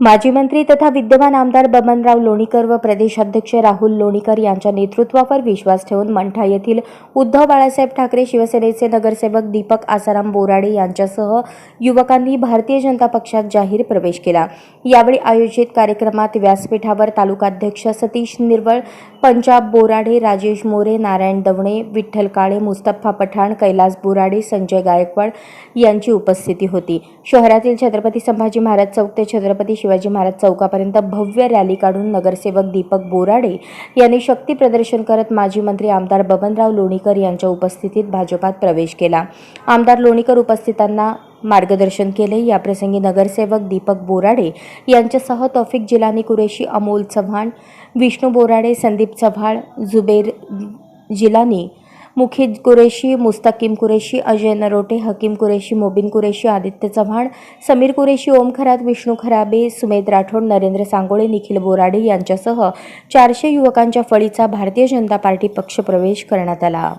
माजी मंत्री तथा विद्यमान आमदार बबनराव लोणीकर व प्रदेशाध्यक्ष राहुल लोणीकर यांच्या नेतृत्वावर विश्वास ठेवून मंठा येथील उद्धव बाळासाहेब ठाकरे शिवसेनेचे नगरसेवक दीपक आसाराम बोराडे यांच्यासह युवकांनी भारतीय जनता पक्षात जाहीर प्रवेश केला. यावेळी आयोजित कार्यक्रमात व्यासपीठावर तालुकाध्यक्ष सतीश निर्वळ पंजाब बोराडे राजेश मोरे नारायण दवणे विठ्ठल काळे मुस्तफा पठाण कैलास बोराडे संजय गायकवाड यांची उपस्थिती होती. शहरातील छत्रपती संभाजी महाराज चौक ते छत्रपती शिवाजी महाराज चौकापर्यंत भव्य रॅली काढून नगरसेवक दीपक बोराडे यांनी शक्ती प्रदर्शन करत माजी मंत्री आमदार बबनराव लोणीकर यांच्या उपस्थितीत भाजपात प्रवेश केला. आमदार लोणीकर उपस्थितांना मार्गदर्शन केले. याप्रसंगी नगरसेवक दीपक बोराडे यांच्यासह तौफिक जिलानी कुरेशी अमोल चव्हाण विष्णू बोराडे संदीप चव्हाण जुबेर जिलानी मुखिद कुरेशी मुस्तकीम कुरेशी अजय नरोटे हकीम कुरेशी मोबिन कुरेशी आदित्य चव्हाण समीर कुरेशी ओम खरात विष्णू खराबे सुमेध राठोड नरेंद्र सांगोळे निखिल बोराडे यांच्यासह चारशे युवकांच्या फळीचा भारतीय जनता पार्टी पक्षप्रवेश करण्यात आला.